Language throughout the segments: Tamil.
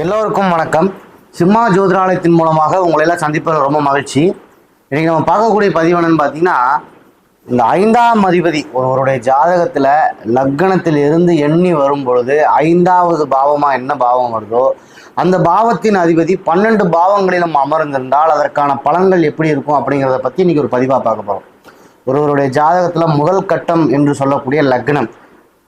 எல்லோருக்கும் வணக்கம். சிம்மா ஜோதிராலயத்தின் மூலமாக உங்களை எல்லாம் ரொம்ப மகிழ்ச்சி. இன்னைக்கு நம்ம பார்க்கக்கூடிய பதிவு என்னன்னு பார்த்தீங்கன்னா இந்த ஐந்தாம் அதிபதி ஒருவருடைய ஜாதகத்தில் லக்னத்தில் இருந்து எண்ணி வரும் பொழுது ஐந்தாவது பாவமாக என்ன பாவம் வருதோ அந்த பாவத்தின் அதிபதி பன்னெண்டு பாவங்களிலும் அமர்ந்திருந்தால் அதற்கான பலன்கள் எப்படி இருக்கும் அப்படிங்கிறத பற்றி இன்னைக்கு ஒரு பதிவாக பார்க்க போகிறோம் ஒருவருடைய ஜாதகத்தில் முதல் கட்டம் என்று சொல்லக்கூடிய லக்னம்.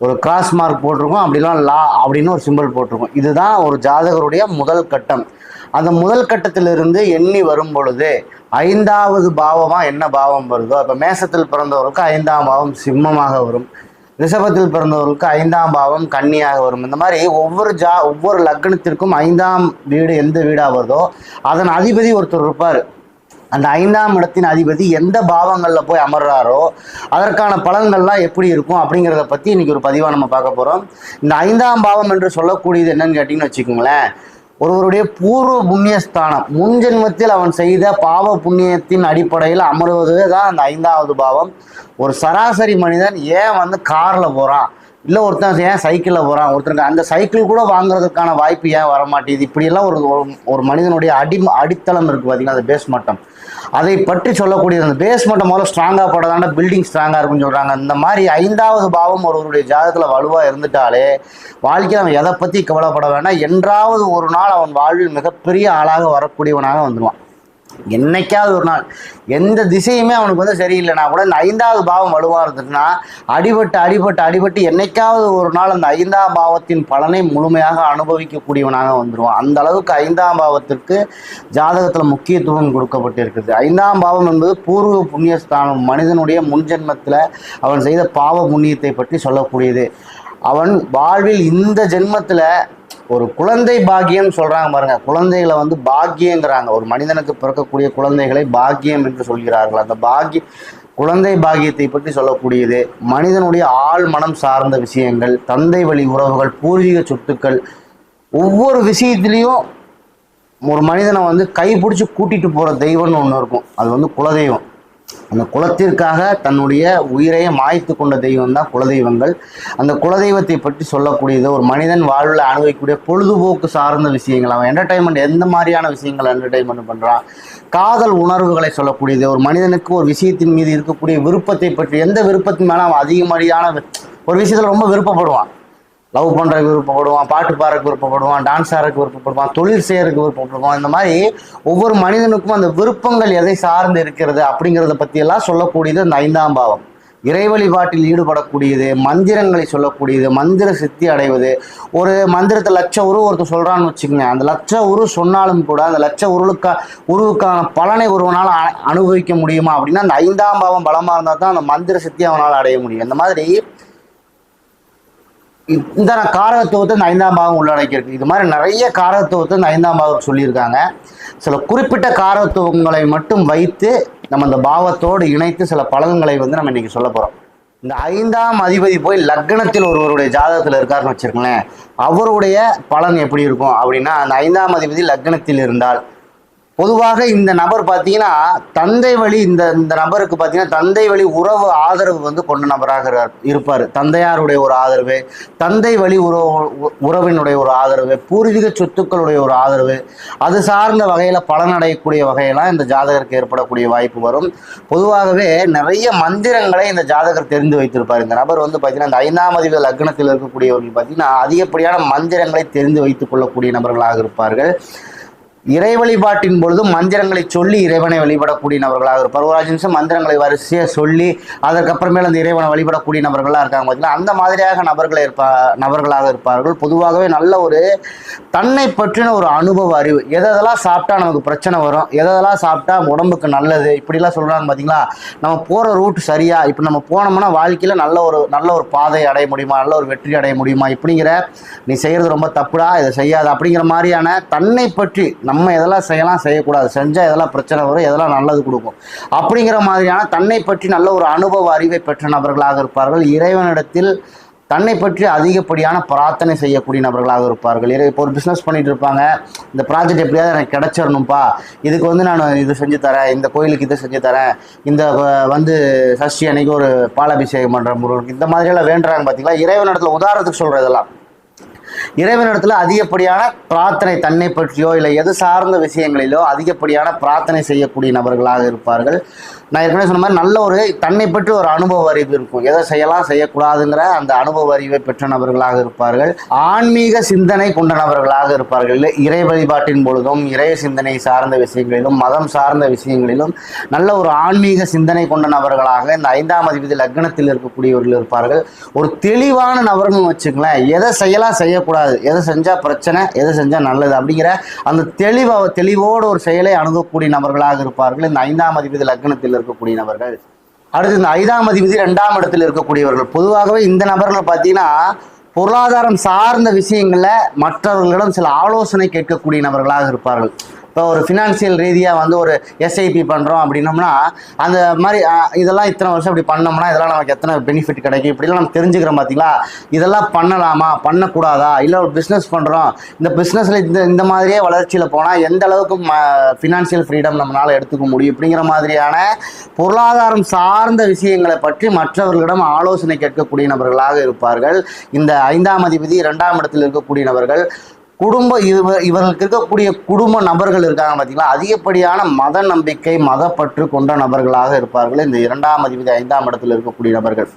ஒரு கிராஸ் மார்க் போட்டிருக்கோம் அப்படிலாம் லா அப்படின்னு ஒரு சிம்பிள் போட்டிருக்கோம். இதுதான் ஒரு ஜாதகருடைய முதல் கட்டம். அந்த முதல் கட்டத்திலிருந்து எண்ணி வரும் பொழுது ஐந்தாவது பாவமாக என்ன பாவம் வருதோ இப்போ மேசத்தில் பிறந்தவருக்கு ஐந்தாம் பாவம் சிம்மமாக வரும். ரிஷபத்தில் பிறந்தவருக்கு ஐந்தாம் பாவம் கன்னியாக வரும். இந்த மாதிரி ஒவ்வொரு ஜா ஒவ்வொரு லக்னத்திற்கும் ஐந்தாம் வீடு எந்த வீடாக வருதோ அதன் அதிபதி ஒருத்தர் இருப்பார். அந்த ஐந்தாம் இடத்தின் அதிபதி எந்த பாவங்களில் போய் அமர்றாரோ அதற்கான பலன்கள்லாம் எப்படி இருக்கும் அப்படிங்கிறத பற்றி இன்றைக்கி ஒரு பதிவாக நம்ம பார்க்க போகிறோம் இந்த ஐந்தாம் பாவம் என்று சொல்லக்கூடியது என்னன்னு கேட்டிங்கன்னு வச்சுக்கோங்களேன் ஒருவருடைய பூர்வ புண்ணியஸ்தானம் முன்ஜென்மத்தில் அவன் செய்த பாவ புண்ணியத்தின் அடிப்படையில் அமர்வது தான் அந்த ஐந்தாவது பாவம். ஒரு சராசரி மனிதன் ஏன் வந்து காரில் போகிறான் இல்லை ஒருத்தன் ஏன் சைக்கிளில் போகிறான் ஒருத்தருக்கு அந்த சைக்கிள் கூட வாங்குறதுக்கான வாய்ப்பு ஏன் வர மாட்டேங்குது இப்படியெல்லாம் ஒரு ஒரு- ஒரு மனிதனுடைய அடி அடித்தளம் இருக்குது பார்த்தீங்கன்னா அந்த பேஸ் மட்டம். அதை பற்றி சொல்லக்கூடிய அந்த பேஸ் முதல்ல ஸ்ட்ராங்காக போடுறதாண்ட பில்டிங் ஸ்ட்ராங்காக இருக்குன்னு சொல்கிறாங்க இந்த மாதிரி ஐந்தாவது பாவம் ஒருவருடைய ஜாதகத்தில் வலுவாக இருந்துட்டாலே வாழ்க்கையில் அவன் எதை பற்றி கவலைப்பட வேண்டாம். என்றாவது ஒரு நாள் அவன் வாழ்வில் மிகப்பெரிய ஆளாக வரக்கூடியவனாக வந்துடுவான் என்னைக்காவது ஒரு நாள். எந்த திசையுமே அவனுக்கு வந்து சரியில்லைனா கூட இந்த ஐந்தாவது பாவம் வலுவாக இருந்துச்சுன்னா அடிபட்டு அடிபட்டு அடிபட்டு என்னைக்காவது ஒரு நாள் அந்த ஐந்தாம் பாவத்தின் பலனை முழுமையாக அனுபவிக்கக்கூடியவனாக வந்துடுவான் அந்த அளவுக்கு ஐந்தாம் பாவத்திற்கு ஜாதகத்தில் முக்கியத்துவம் கொடுக்கப்பட்டிருக்குது. ஐந்தாம் பாவம் என்பது பூர்வ புண்ணியஸ்தானம் மனிதனுடைய முன்ஜென்மத்தில் அவன் செய்த பாவ புண்ணியத்தை பற்றி சொல்லக்கூடியது. அவன் வாழ்வில் இந்த ஜென்மத்தில் ஒரு குழந்தை பாக்கியம் சொல்றாங்க பாருங்க. குழந்தைகளை வந்து பாக்கியங்கிறாங்க. ஒரு மனிதனுக்கு பிறக்கக்கூடிய குழந்தைகளை பாக்கியம் என்று சொல்கிறார்கள். அந்த பாக்கிய குழந்தை பாக்கியத்தை பற்றி சொல்லக்கூடியது மனிதனுடைய ஆள் மனம் சார்ந்த விஷயங்கள் தந்தை வழி உறவுகள் பூர்வீக சொத்துக்கள் ஒவ்வொரு விஷயத்திலையும் ஒரு மனிதனை வந்து கைப்பிடிச்சி கூட்டிட்டு போற தெய்வம்னு ஒன்று இருக்கும். அது வந்து குலதெய்வம். அந்த குலத்திற்காக தன்னுடைய உயிரையே மாய்த்து கொண்ட தெய்வம் தான் குலதெய்வங்கள். அந்த குலதெய்வத்தை பற்றி சொல்லக்கூடியது ஒரு மனிதன் வாழ்வில் அனுபவிக்கக்கூடிய பொழுதுபோக்கு சார்ந்த விஷயங்கள். அவன் என்டர்டைன்மெண்ட் எந்த மாதிரியான விஷயங்கள் என்டர்டைன்மெண்ட் பண்ணுறான் காதல் உணர்வுகளை சொல்லக்கூடியது. ஒரு மனிதனுக்கு ஒரு விஷயத்தின் மீது இருக்கக்கூடிய விருப்பத்தை பற்றி எந்த விருப்பத்தின் மேலே அவன் அதிகமாதிரியான ஒரு விஷயத்தில் ரொம்ப விருப்பப்படுவான். லவ் பண்ணுறதுக்கு விருப்பப்படுவான் பாட்டு பாடுறக்கு விருப்பப்படுவான் டான்ஸ் ஆடுறக்கு விருப்பப்படுவான் தொழில் செய்யறதுக்கு விருப்பப்படுவான். இந்த மாதிரி ஒவ்வொரு மனிதனுக்கும் அந்த விருப்பங்கள் எதை சார்ந்து இருக்கிறது அப்படிங்கிறத பற்றியெல்லாம் சொல்லக்கூடியது அந்த ஐந்தாம் பாவம். இறை வழிபாட்டில் ஈடுபடக்கூடியது மந்திரங்களை சொல்லக்கூடியது மந்திர சித்தி அடைவது. ஒரு மந்திரத்தை லட்ச உரு ஒருத்தர் சொல்கிறான்னு வச்சுக்கோங்க. அந்த லட்ச உரு சொன்னாலும் கூட அந்த லட்ச உருளுக்கா உருவுக்கான பலனை ஒருவனால் அனுபவிக்க முடியுமா அப்படின்னா அந்த ஐந்தாம் பாவம் பலமாக இருந்தால் தான் அந்த மந்திர சித்தி அவனால் அடைய முடியும். இந்த மாதிரி இந்த காரகத்துவத்தை இந்த ஐந்தாம் பாகம் உள்ளடக்கியிருக்கு. இது மாதிரி நிறைய காரகத்துவத்தை இந்த ஐந்தாம் பாகம் சொல்லியிருக்காங்க. சில குறிப்பிட்ட காரகத்துவங்களை மட்டும் வைத்து நம்ம இந்த பாவத்தோடு இணைத்து சில பலன்களை வந்து நம்ம இன்னைக்கு சொல்ல போகிறோம் இந்த ஐந்தாம் அதிபதி போய் லக்னத்தில் ஒருவருடைய ஜாதகத்தில் இருக்காருன்னு வச்சுருங்களேன் அவருடைய பலன் எப்படி இருக்கும் அப்படின்னா அந்த ஐந்தாம் அதிபதி லக்னத்தில் இருந்தால் பொதுவாக இந்த நபர் பார்த்தீங்கன்னா தந்தை வழி இந்த இந்த நபருக்கு பார்த்தீங்கன்னா தந்தை வழி உறவு ஆதரவு வந்து கொண்ட நபராக இரு- இருப்பார். தந்தையாருடைய ஒரு ஆதரவு தந்தை வழி உறவு உறவினுடைய ஒரு ஆதரவு பூர்வீக சொத்துக்களுடைய ஒரு ஆதரவு அது சார்ந்த வகையில் பலனடையக்கூடிய வகையெல்லாம் இந்த ஜாதகருக்கு ஏற்படக்கூடிய வாய்ப்பு வரும். பொதுவாகவே நிறைய மந்திரங்களை இந்த ஜாதகர் தெரிந்து வைத்திருப்பார். இந்த நபர் வந்து பார்த்தீங்கன்னா இந்த ஐந்தாம் அதிபதி லக்னத்தில் இருக்கக்கூடியவர்கள் பார்த்தீங்கன்னா அதிகப்படியான மந்திரங்களை தெரிந்து வைத்துக் கொள்ளக்கூடிய நபர்களாக இருப்பார்கள். இறை வழிபாட்டின் பொழுது மந்திரங்களை சொல்லி இறைவனை வழிபடக்கூடிய நபர்களாக இருப்பார். ஒரு அஞ்சு நிமிஷம் மந்திரங்களை வரிசையாக சொல்லி அதற்கப்புறமேல அந்த இறைவனை வழிபடக்கூடிய நபர்களாக இருக்காங்க பார்த்தீங்கன்னா அந்த மாதிரியாக நபர்களை இருப்பா நபர்களாக இருப்பார்கள். பொதுவாகவே நல்ல ஒரு தன்னை பற்றின ஒரு அனுபவ அறிவு. எதெல்லாம் சாப்பிட்டா நமக்கு பிரச்சனை வரும்? எதெல்லாம் சாப்பிட்டா உடம்புக்கு நல்லது? இப்படிலாம் சொல்கிறாங்க பார்த்தீங்களா நம்ம போகிற ரூட் சரியா? இப்போ நம்ம போனோம்னா வாழ்க்கையில் நல்ல ஒரு நல்ல ஒரு பாதை அடைய முடியுமா? நல்ல ஒரு வெற்றி அடைய முடியுமா? இப்படிங்கிற நீ செய்கிறது ரொம்ப தப்புடா இதை செய்யாது அப்படிங்கிற மாதிரியான தன்னை பற்றி நம்ம எதெல்லாம் செய்யலாம் செய்யக்கூடாது. செஞ்சால் எதெல்லாம் பிரச்சனை வரும் எதெல்லாம் நல்லது கொடுக்கும். அப்படிங்கிற மாதிரியான தன்னை பற்றி நல்ல ஒரு அனுபவ அறிவை பெற்ற நபர்களாக இருப்பார்கள். இறைவனிடத்தில் தன்னை பற்றி அதிகப்படியான பிரார்த்தனை செய்யக்கூடிய நபர்களாக இருப்பார்கள். இறை இப்போ ஒரு பிஸ்னஸ் பண்ணிட்டு இருப்பாங்க. இந்த ப்ராஜெக்ட் எப்படியாவது எனக்கு கிடைச்சிடணும்ப்பா இதுக்கு வந்து நான் இது செஞ்சு தரேன். இந்த கோயிலுக்கு இதை செஞ்சு தரேன். இந்த வந்து சஷ்டி அன்னைக்கு ஒரு பாலாபிஷேகம் பண்ணுற முருகனுக்கு. இந்த மாதிரியெல்லாம் வேண்டுறாங்க பார்த்தீங்களா இறைவனிடத்தில் உதாரணத்துக்கு சொல்கிற இதெல்லாம் இறைவனிடத்தில் அதிகப்படியான பிரார்த்தனை தன்னை பற்றியோ இல்லை எது சார்ந்த விஷயங்களிலோ அதிகப்படியான பிரார்த்தனை செய்யக்கூடிய நபர்களாக இருப்பார்கள். நான் ஏற்கனவே சொன்ன மாதிரி நல்ல ஒரு தன்னை பற்றி ஒரு அனுபவ அறிவு இருக்கும். எதை செய்யலாம் செய்யக்கூடாதுங்கிற அந்த அனுபவ அறிவை பெற்ற நபர்களாக இருப்பார்கள். ஆன்மீக சிந்தனை கொண்ட நபர்களாக இருப்பார்கள். இல்லை இறை வழிபாட்டின் பொழுதும் இறை சிந்தனை சார்ந்த விஷயங்களிலும் மதம் சார்ந்த விஷயங்களிலும் நல்ல ஒரு ஆன்மீக சிந்தனை கொண்ட நபர்களாக இந்த ஐந்தாம் அதிபதி லக்னத்தில் இருக்கக்கூடியவர்கள் இருப்பார்கள். ஒரு தெளிவான நபர்கள் வச்சுக்கலாம் எதை செய்யலாம் செய்யக்கூடாது. எதை செஞ்சால் பிரச்சனை எதை செஞ்சால் நல்லது அப்படிங்கிற அந்த தெளிவ தெளிவோடு ஒரு செயலை அணுகக்கூடிய நபர்களாக இருப்பார்கள். இந்த ஐந்தாம் அதிபதி லக்னத்தில் இருக்கக்கூடிய நபர்கள். அடுத்து இந்த ஐந்தாம் அதிபதி ரெண்டாம் இடத்தில் இருக்கக்கூடியவர்கள். பொதுவாகவே இந்த நபர்கள் பார்த்தீங்கன்னா பொருளாதாரம் சார்ந்த விஷயங்களில் மற்றவர்களிடம் சில ஆலோசனை கேட்கக்கூடிய நபர்களாக இருப்பார்கள். இப்போ ஒரு ஃபினான்சியல் ரீதியாக வந்து ஒரு எஸ்ஐபி பண்ணுறோம் அப்படின்னோம்னா அந்த மாதிரி இதெல்லாம் இத்தனை வருஷம் இப்படி பண்ணோம்னா இதெல்லாம் நமக்கு எத்தனை பெனிஃபிட் கிடைக்கும்? இப்படிலாம் நம்ம தெரிஞ்சுக்கிறோம் பார்த்தீங்களா இதெல்லாம் பண்ணலாமா? பண்ணக்கூடாதா? இல்லை ஒரு பிஸ்னஸ் பண்ணுறோம் இந்த பிஸ்னஸில் இந்த இந்த மாதிரியே வளர்ச்சியில் போனால் எந்த அளவுக்கு ஃபினான்சியல் ஃப்ரீடம் நம்மளால் எடுத்துக்க முடியும்? அப்படிங்கிற மாதிரியான பொருளாதாரம் சார்ந்த விஷயங்களை பற்றி மற்றவர்களிடம் ஆலோசனை கேட்கக்கூடிய நபர்களாக இருப்பார்கள். இந்த ஐந்தாம் அதிபதி இரண்டாம் இடத்தில் இருக்கக்கூடிய நபர்கள் குடும்ப இவ இவர்களுக்கு இருக்கக்கூடிய குடும்ப நபர்கள் இருக்காங்க பார்த்தீங்களா அதிகப்படியான மத நம்பிக்கை மதப்பற்று கொண்ட நபர்களாக இருப்பார்கள். இந்த இரண்டாம் அதிபதி ஐந்தாம் இடத்தில் இருக்கக்கூடிய நபர்கள்.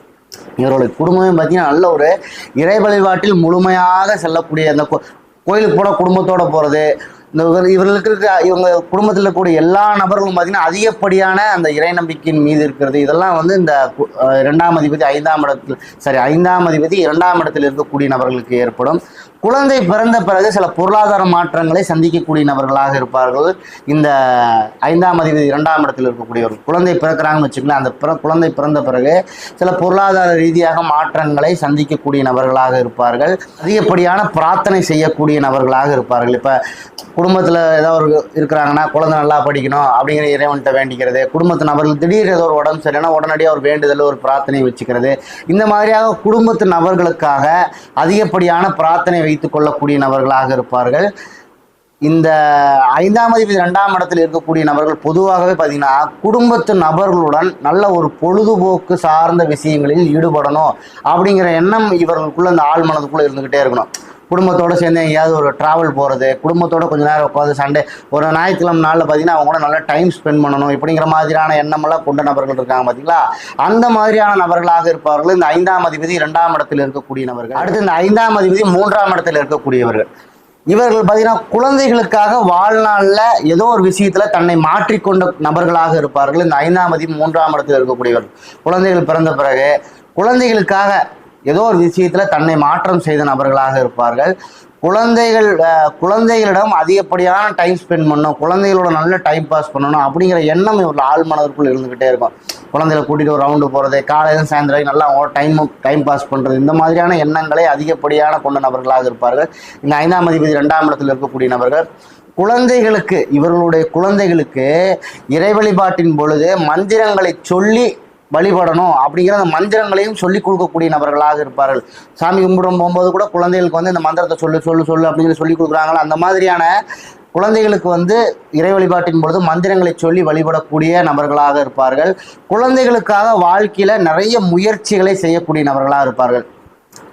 இவர்களுடைய குடும்பமே பார்த்தீங்கன்னா நல்ல ஒரு இறை வழிபாட்டில் முழுமையாக செல்லக்கூடிய அந்த கோ- கோயிலுக்கு போன குடும்பத்தோட போகிறது இந்த இவர்களுக்கு இருக்க இவங்க குடும்பத்தில் இருக்கக்கூடிய எல்லா நபர்களும் பார்த்தீங்கன்னா அதிகப்படியான அந்த இறை நம்பிக்கையின் மீது இருக்கிறது. இதெல்லாம் வந்து இந்த இரண்டாம் அதிபதி ஐந்தாம் இடத்தில் சரி ஐந்தாம் அதிபதி இரண்டாம் இடத்தில் இருக்கக்கூடிய நபர்களுக்கு ஏற்படும். குழந்தை பிறந்த பிறகு சில பொருளாதார மாற்றங்களை சந்திக்கக்கூடிய நபர்களாக இருப்பார்கள். இந்த ஐந்தாம் அதிபதி இரண்டாம் இடத்தில் இருக்கக்கூடியவர் குழந்தை பிறக்கிறாங்கன்னு வச்சுக்கலாம் அந்த பிற குழந்தை பிறந்த பிறகு சில பொருளாதார ரீதியாக மாற்றங்களை சந்திக்கக்கூடிய நபர்களாக இருப்பார்கள். அதிகப்படியான பிரார்த்தனை செய்யக்கூடிய நபர்களாக இருப்பார்கள். இப்போ குடும்பத்தில் ஏதோ ஒரு இருக்கிறாங்கன்னா குழந்தை நல்லா படிக்கணும் அப்படிங்கிற இறைவன்கிட்ட வேண்டிக்கிறது குடும்பத்து நபர்கள் திடீர் ஏதோ ஒரு உடம்பு சரியில்லைன்னா உடனடியாக ஒரு வேண்டுதல் ஒரு பிரார்த்தனை வச்சுக்கிறது. இந்த மாதிரியாக குடும்பத்து நபர்களுக்காக அதிகப்படியான பிரார்த்தனை வைத்துக் கொள்ளக்கூடிய நபர்களாக இருப்பார்கள். இந்த ஐந்தாம் அதிபதி ரெண்டாம் இடத்தில் இருக்கக்கூடிய நபர்கள் பொதுவாகவே பார்த்தீங்கன்னா குடும்பத்து நபர்களுடன் நல்ல ஒரு பொழுதுபோக்கு சார்ந்த விஷயங்களில் ஈடுபடணும் அப்படிங்கிற எண்ணம் இவர்களுக்குள்ள அந்த ஆள் மனதுக்குள்ளே இருந்துகிட்டே இருக்கணும். குடும்பத்தோடு சேர்ந்து எங்கேயாவது ஒரு ட்ராவல் போகிறது குடும்பத்தோட கொஞ்ச நேரம் உட்காந்து சண்டே. ஒரு ஞாயிற்றுக்கிழமை நாளில் பார்த்தீங்கன்னா அவங்க கூட நல்லா டைம் ஸ்பெண்ட் பண்ணணும். இப்படிங்கிற மாதிரியான எண்ணமெல்லாம் கொண்ட நபர்கள் இருக்காங்க பார்த்தீங்களா அந்த மாதிரியான நபர்களாக இருப்பார்கள் இந்த ஐந்தாம் அதிபதி இரண்டாம் இடத்தில் இருக்கக்கூடிய நபர்கள். அடுத்து இந்த ஐந்தாம் அதிபதி மூன்றாம் இடத்தில் இருக்கக்கூடியவர்கள். இவர்கள் பார்த்தீங்கன்னா குழந்தைகளுக்காக வாழ்நாளில் ஏதோ ஒரு விஷயத்தில் தன்னை மாற்றிக்கொண்ட நபர்களாக இருப்பார்கள். இந்த ஐந்தாம் அதிபதி மூன்றாம் இடத்தில் இருக்கக்கூடியவர்கள். குழந்தைகள் பிறந்த பிறகு குழந்தைகளுக்காக ஏதோ ஒரு விஷயத்தில் தன்னை மாற்றம் செய்த நபர்களாக இருப்பார்கள். குழந்தைகள் குழந்தைகளிடம் அதிகப்படியான டைம் ஸ்பெண்ட் பண்ணணும் குழந்தைகளோட நல்ல டைம் பாஸ் பண்ணணும் அப்படிங்கிற எண்ணம் இவர்கள் ஆள் மனதிற்குள் இருந்துக்கிட்டே இருக்கும். குழந்தைகளை கூட்டிகிட்டு ஒரு ரவுண்டு போகிறது காலையிலும் சாயந்தரம் நல்லா அவங்க டைம் டைம் பாஸ் பண்ணுறது இந்த மாதிரியான எண்ணங்களை அதிகப்படியான கொண்ட நபர்களாக இருப்பார்கள். இந்த ஐந்தாம் அதிபதி ரெண்டாம் இடத்தில் இருக்கக்கூடிய நபர்கள் குழந்தைகளுக்கு இவர்களுடைய குழந்தைகளுக்கு இறை வழிபாட்டின் பொழுது மந்திரங்களை சொல்லி வழிபடணும் அப்படிங்கிற அந்த மந்திரங்களையும் சொல்லி கொடுக்கக்கூடிய நபர்களாக இருப்பார்கள். சாமி கும்பிடும் போகும்போது கூட குழந்தைகளுக்கு வந்து இந்த மந்திரத்தை சொல்லு சொல்லு சொல்லு அப்படின்னு சொல்லி கொடுக்குறாங்களா? அந்த மாதிரியான குழந்தைகளுக்கு வந்து இறை வழிபாட்டின் பொழுது மந்திரங்களை சொல்லி வழிபடக்கூடிய நபர்களாக இருப்பார்கள். குழந்தைகளுக்காக வாழ்க்கையில் நிறைய முயற்சிகளை செய்யக்கூடிய நபர்களாக இருப்பார்கள்.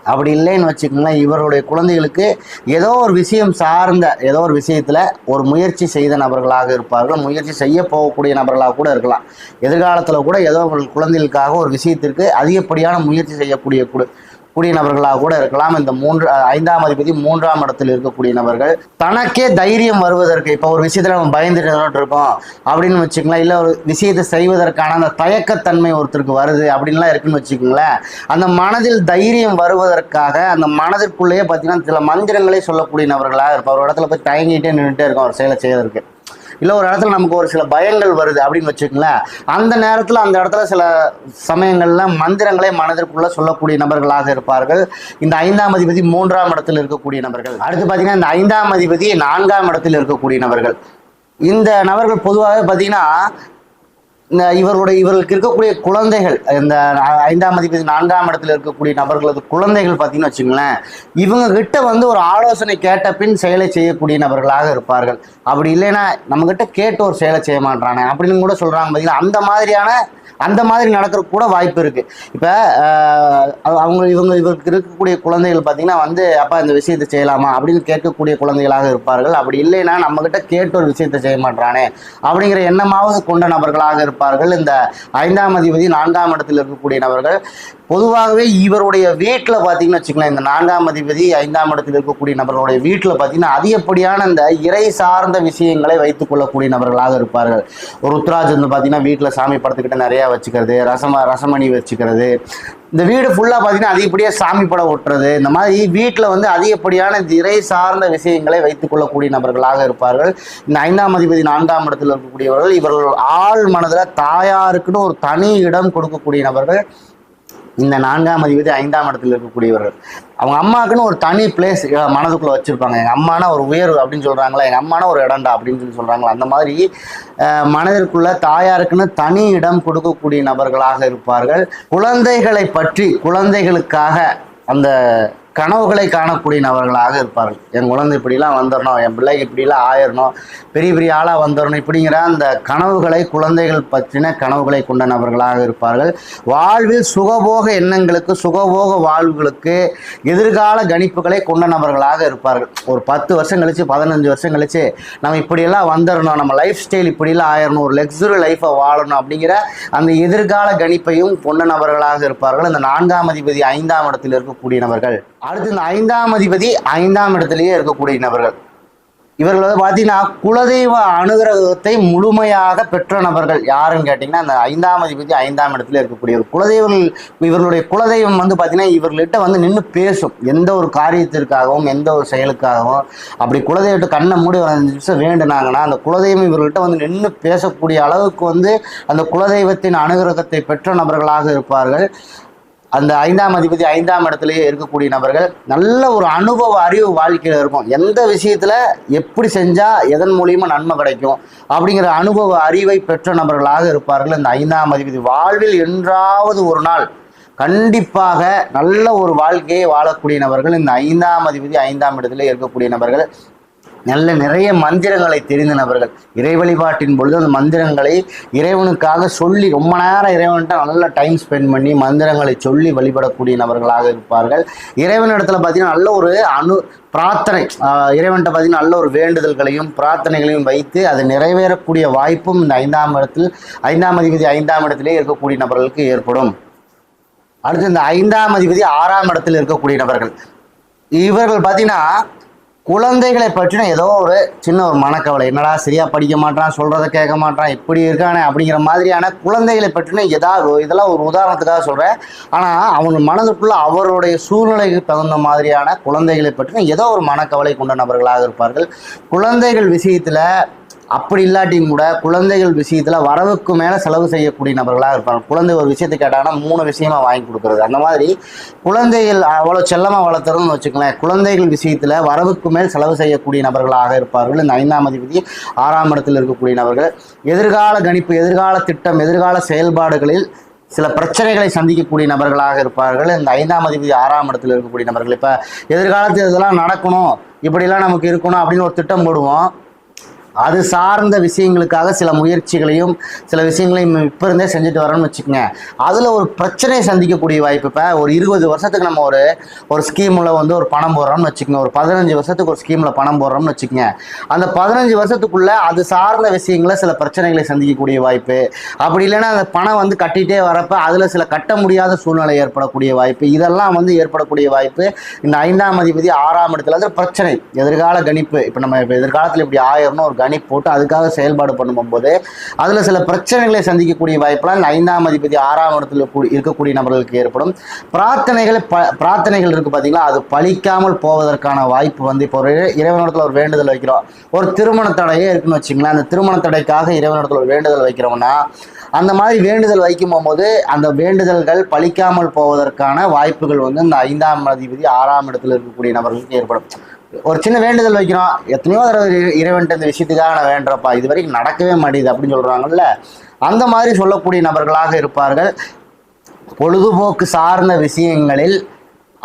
அப்படி இல்லைன்னு வச்சுக்கோங்களேன் இவருடைய குழந்தைகளுக்கு ஏதோ ஒரு விஷயம் சார்ந்த ஏதோ ஒரு விஷயத்தில் ஒரு முயற்சி செய்த நபர்களாக இருப்பார்கள். முயற்சி செய்ய போகக்கூடிய நபர்களாக கூட இருக்கலாம். எதிர்காலத்தில் கூட ஏதோ ஒரு குழந்தைகளுக்காக ஒரு விஷயத்திற்கு அதிகப்படியான முயற்சி செய்யக்கூடிய கூட கூடிய நபர்களாக கூட இருக்கலாம். இந்த மூன்று ஐந்தாம் அதிபதி மூன்றாம் இடத்தில் இருக்கக்கூடிய நபர்கள். தனக்கே தைரியம் வருவதற்கு இப்போ ஒரு விஷயத்தில் நம்ம பயந்துட்டு இருக்கோம் அப்படின்னு வச்சுக்கலாம் இல்லை ஒரு விஷயத்தை செய்வதற்கான அந்த தயக்கத்தன்மை ஒருத்தருக்கு வருது அப்படின்லாம் இருக்குன்னு வச்சுக்கோங்களேன். அந்த மனதில் தைரியம் வருவதற்காக அந்த மனதிற்குள்ளேயே பார்த்தீங்கன்னா சில மந்திரங்களே சொல்லக்கூடிய நபர்களாக இருப்பார் ஒரு இடத்துல போய் தயங்கிட்டே நின்றுட்டே இருக்கும் ஒரு செயலை செய்வதற்கு. இல்லை ஒரு இடத்துல நமக்கு ஒரு சில பயங்கள் வருது அப்படின்னு வச்சுக்கோங்களேன். அந்த நேரத்தில் அந்த இடத்துல சில சமயங்களில் மந்திரங்களை மனதிற்குள்ளே சொல்லக்கூடிய நபர்களாக இருப்பார்கள். இந்த ஐந்தாம் அதிபதி மூன்றாம் இடத்தில் இருக்கக்கூடிய நபர்கள். அடுத்து பார்த்தீங்கன்னா இந்த ஐந்தாம் அதிபதி நான்காம் இடத்தில் இருக்கக்கூடிய நபர்கள். இந்த நபர்கள் பொதுவாகவே பார்த்தீங்கன்னா இவர்களுடைய இவர்களுக்கு இருக்கக்கூடிய குழந்தைகள் இந்த ஐந்தாம் அதிபதி நான்காம் இடத்துல இருக்கக்கூடிய நபர்களது குழந்தைகள் பார்த்தீங்கன்னு வச்சுங்களேன் இவங்க கிட்ட வந்து ஒரு ஆலோசனை கேட்ட பின் செயலை செய்யக்கூடிய நபர்களாக இருப்பார்கள். அப்படி இல்லைன்னா நம்மக்கிட்ட கேட்டு ஒரு செயலை செய்ய மாட்டானே அப்படின்னு கூட சொல்கிறாங்க பார்த்தீங்கன்னா அந்த மாதிரியான அந்த மாதிரி நடக்கிற கூட வாய்ப்பு இருக்குது இப்போ அவங்க இவங்க இவருக்கு இருக்கக்கூடிய குழந்தைகள் பார்த்தீங்கன்னா வந்து அப்பா இந்த விஷயத்தை செய்யலாமா? அப்படின்னு கேட்கக்கூடிய குழந்தைகளாக இருப்பார்கள். அப்படி இல்லைன்னா நம்மக்கிட்ட கேட்டு ஒரு விஷயத்தை செய்ய மாட்டானே அப்படிங்கிற எண்ணமாவது கொண்ட நபர்களாக இருப்பார்கள் இந்த ஐந்தாம் அதிபதி நான்காம் இடத்தில் இருக்கக்கூடிய நபர்கள். பொதுவாகவே இவருடைய வீட்டில் பார்த்தீங்கன்னு வச்சுக்கலாம் இந்த நான்காம் அதிபதி ஐந்தாம் இடத்தில் இருக்கக்கூடிய நபர்களுடைய வீட்டில் பார்த்தீங்கன்னா அதிகப்படியான இந்த இறை சார்ந்த விஷயங்களை வைத்துக் கொள்ளக்கூடிய நபர்களாக இருப்பார்கள். ஒரு வந்து பார்த்தீங்கன்னா வீட்டில் சாமி படத்துக்கிட்ட நிறையா வச்சுக்கிறது ரசம ரசமணி வச்சுக்கிறது இந்த வீடு ஃபுல்லாக பார்த்தீங்கன்னா அதிகப்படியாக சாமி படம் ஒட்டுறது இந்த மாதிரி வீட்டில் வந்து அதிகப்படியான திரை சார்ந்த விஷயங்களை வைத்துக் கொள்ளக்கூடிய நபர்களாக இருப்பார்கள். இந்த ஐந்தாம் அதிபதி நான்காம் இடத்தில் இருக்கக்கூடியவர்கள் இவர்கள் ஆள் மனதில் தாயாருக்குன்னு ஒரு தனி இடம் கொடுக்கக்கூடிய நபர்கள். இந்த நான்காம் அதிபதி ஐந்தாம் இடத்துல இருக்கக்கூடியவர்கள். அவங்க அம்மாவுக்குன்னு ஒரு தனி பிளேஸ் மனதுக்குள்ளே வச்சுருப்பாங்க. எங்கள் அம்மானா ஒரு உயர்வு அப்படின்னு சொல்கிறாங்களா எங்கள் அம்மானா ஒரு இடம்டா அப்படின்னு சொல்லி சொல்கிறாங்களா அந்த மாதிரி மனதிற்குள்ளே மனதிற்குள்ள தாயாருக்குன்னு தனி இடம் கொடுக்கக்கூடிய நபர்களாக இருப்பார்கள். குழந்தைகளை பற்றி குழந்தைகளுக்காக அந்த கனவுகளை காணக்கூடிய நபர்களாக இருப்பார்கள். என் குழந்தை இப்படிலாம் வந்துடணும் என் பிள்ளை இப்படிலாம் ஆயிடணும் பெரிய பெரிய ஆளாக வந்துடணும் இப்படிங்கிற அந்த கனவுகளை குழந்தைகள் பற்றின கனவுகளை கொண்ட நபர்களாக இருப்பார்கள். வாழ்வில் சுகபோக எண்ணங்களுக்கு சுகபோக வாழ்வுகளுக்கு எதிர்கால கணிப்புகளை கொண்ட நபர்களாக இருப்பார்கள். ஒரு பத்து வருஷம் கழிச்சு பதினஞ்சு வருஷம் கழிச்சு நம்ம இப்படியெல்லாம் வந்துடணும் நம்ம லைஃப் ஸ்டைல் இப்படிலாம் ஆயிடணும் ஒரு லக்ஸுரி லைஃப்பை வாழணும் அப்படிங்கிற அந்த எதிர்கால கணிப்பையும் கொண்ட நபர்களாக இருப்பார்கள். இந்த நான்காம் அதிபதி ஐந்தாம் இடத்தில் இருக்கக்கூடிய நபர்கள். அடுத்து இந்த ஐந்தாம் அதிபதி ஐந்தாம் இடத்திலேயே இருக்கக்கூடிய நபர்கள். இவர்கள் வந்து பார்த்தீங்கன்னா குலதெய்வ அனுகிரகத்தை முழுமையாக பெற்ற நபர்கள். யாருன்னு கேட்டிங்கன்னா அந்த ஐந்தாம் அதிபதி ஐந்தாம் இடத்துல இருக்கக்கூடியவர் குலதெய்வங்கள் இவர்களுடைய குலதெய்வம் வந்து பார்த்தீங்கன்னா இவர்கள்ட்ட வந்து நின்று பேசும். எந்த ஒரு காரியத்திற்காகவும் எந்த ஒரு செயலுக்காகவும். அப்படி குலதெய்வத்தை கண்ணை மூடி ஒரு அஞ்சு நிமிஷம் வேண்டுனாங்கன்னா அந்த குலதெய்வம் இவர்கள்ட்ட வந்து நின்று பேசக்கூடிய அளவுக்கு வந்து அந்த குலதெய்வத்தின் அனுகிரகத்தை பெற்ற நபர்களாக இருப்பார்கள். அந்த ஐந்தாம் அதிபதி ஐந்தாம் இடத்துலயே இருக்கக்கூடிய நபர்கள் நல்ல ஒரு அனுபவ அறிவு வாழ்க்கையில் இருக்கும். எந்த விஷயத்துல எப்படி செஞ்சா எதன் மூலியமா நன்மை கிடைக்கும் அப்படிங்கிற அனுபவ அறிவை பெற்ற நபர்களாக இருப்பார்கள் இந்த ஐந்தாம் அதிபதி. வாழ்வில் என்றாவது ஒரு நாள் கண்டிப்பாக நல்ல ஒரு வாழ்க்கையை வாழக்கூடிய நபர்கள் இந்த ஐந்தாம் அதிபதி ஐந்தாம் இடத்துல இருக்கக்கூடிய நபர்கள். நல்ல நிறைய மந்திரங்களை தெரிந்த நபர்கள். இறை வழிபாட்டின் பொழுது அந்த மந்திரங்களை இறைவனுக்காக சொல்லி ரொம்ப நேரம் இறைவன்கிட்ட நல்ல டைம் ஸ்பெண்ட் பண்ணி மந்திரங்களை சொல்லி வழிபடக்கூடிய நபர்களாக இருப்பார்கள். இறைவனிடத்துல பார்த்தீங்கன்னா நல்ல ஒரு அணு பிரார்த்தனை ஆஹ் இறைவன்கிட்ட பார்த்தீங்கன்னா நல்ல ஒரு வேண்டுதல்களையும் பிரார்த்தனைகளையும் வைத்து அது நிறைவேறக்கூடிய வாய்ப்பும் இந்த ஐந்தாம் இடத்தில் ஐந்தாம் அதிபதி ஐந்தாம் இடத்திலே இருக்கக்கூடிய நபர்களுக்கு ஏற்படும். அடுத்து இந்த ஐந்தாம் அதிபதி ஆறாம் இடத்தில் இருக்கக்கூடிய நபர்கள். இவர்கள் பார்த்தீங்கன்னா குழந்தைகளை பற்றின ஏதோ ஒரு சின்ன ஒரு மனக்கவலை. என்னடா சரியா படிக்க மாட்டான் சொல்றதை கேட்க மாட்டான் இப்படி இருக்கானே அப்படிங்கிற மாதிரியான குழந்தைகளை பற்றின ஏதாவது இதெல்லாம் ஒரு உதாரணத்துக்காக சொல்றேன். ஆனா அவங்க மனதுக்குள்ள அவருடைய சூழ்நிலைக்கு தகுந்த மாதிரியான குழந்தைகளை பற்றின ஏதோ ஒரு மனக்கவலை கொண்ட நபர்களாக இருப்பார்கள். குழந்தைகள் விஷயத்துல அப்படி இல்லாட்டியும் கூட குழந்தைகள் விஷயத்தில் வரவுக்கு மேலே செலவு செய்யக்கூடிய நபர்களாக இருப்பாங்க. குழந்தை ஒரு விஷயத்தை கேட்டாங்கன்னா மூணு விஷயமா வாங்கி கொடுக்குறது. அந்த மாதிரி குழந்தைகள் அவ்வளோ செல்லமாக வளர்த்துறதுன்னு வச்சுக்கலேன் குழந்தைகள் விஷயத்தில் வரவுக்கு மேல் செலவு செய்யக்கூடிய நபர்களாக இருப்பார்கள். இந்த ஐந்தாம் அதிபதி ஆறாம் இடத்தில் இருக்கக்கூடிய நபர்கள். எதிர்கால கணிப்பு எதிர்கால திட்டம் எதிர்கால செயல்பாடுகளில் சில பிரச்சனைகளை சந்திக்கக்கூடிய நபர்களாக இருப்பார்கள். இந்த ஐந்தாம் அதிபதி ஆறாம் இடத்தில் இருக்கக்கூடிய நபர்கள். இப்போ எதிர்காலத்தில் இதெல்லாம் நடக்கணும் இப்படிலாம் நமக்கு இருக்கணும் அப்படின்னு ஒரு திட்டம் போடுவோம். அது சார்ந்த விஷயங்களுக்காக சில முயற்சிகளையும் சில விஷயங்களையும் இப்போ இருந்தே செஞ்சுட்டு வரோம்னு வச்சுக்கோங்க. அதில் ஒரு பிரச்சனையை சந்திக்கக்கூடிய வாய்ப்பு இப்போ ஒரு இருபது வருஷத்துக்கு நம்ம ஒரு ஒரு ஸ்கீமில் வந்து ஒரு பணம் போடுறோம்னு வச்சுக்கோங்க. ஒரு பதினஞ்சு வருஷத்துக்கு ஒரு ஸ்கீமில் பணம் போடுறோம்னு வச்சுக்கோங்க. அந்த பதினஞ்சு வருஷத்துக்குள்ளே அது சார்ந்த விஷயங்கள சில பிரச்சனைகளை சந்திக்கக்கூடிய வாய்ப்பு. அப்படி இல்லைன்னா அந்த பணம் வந்து கட்டிகிட்டே வரப்போ அதில் சில கட்ட முடியாத சூழ்நிலை ஏற்படக்கூடிய வாய்ப்பு. இதெல்லாம் வந்து ஏற்படக்கூடிய வாய்ப்பு. இந்த ஐந்தாம் அதிபதி ஆறாம் இடத்துல அது பிரச்சனை. எதிர்கால கணிப்பு. இப்போ நம்ம இப்போ எதிர்காலத்தில் இப்படி ஆயிரம்னு ஒரு கணிப்பு போட்டு அதுக்காக செயல்பாடு பண்ணும்போது அதில் சில பிரச்சனைகளை சந்திக்கக்கூடிய வாய்ப்பெல்லாம் ஐந்தாம் அதிபதி ஆறாம் இடத்துல கூ- இருக்கக்கூடிய நபர்களுக்கு ஏற்படும். பிரார்த்தனைகள் ப பிரார்த்தனைகள் இருக்குது பார்த்தீங்களா அது பழிக்காமல் போவதற்கான வாய்ப்பு வந்து இப்போ ஒரு இறைவனிடத்தில் ஒரு வேண்டுதல் வைக்கிறோம். ஒரு திருமண தடையே இருக்குன்னு வச்சுங்களேன் அந்த திருமண தடைக்காக இறைவனிடத்தில் ஒரு வேண்டுதல் வைக்கிறோம்னா அந்த மாதிரி வேண்டுதல் வைக்கும் போது அந்த வேண்டுதல்கள் பழிக்காமல் போவதற்கான வாய்ப்புகள் வந்து இந்த ஐந்தாம் அதிபதி ஆறாம் இடத்துல இருக்கக்கூடிய நபர்களுக்கு ஏற்படும். ஒரு சின்ன வேண்டுதல் வைக்கிறோம். எத்தனையோ தடவை இறை- இந்த விஷயத்துக்காக நான் வேண்டுறப்பா இது வரைக்கும் நடக்கவே மாட்டேங்குது அப்படின்னு சொல்கிறாங்கல்ல அந்த மாதிரி சொல்லக்கூடிய நபர்களாக இருப்பார்கள். பொழுதுபோக்கு சார்ந்த விஷயங்களில்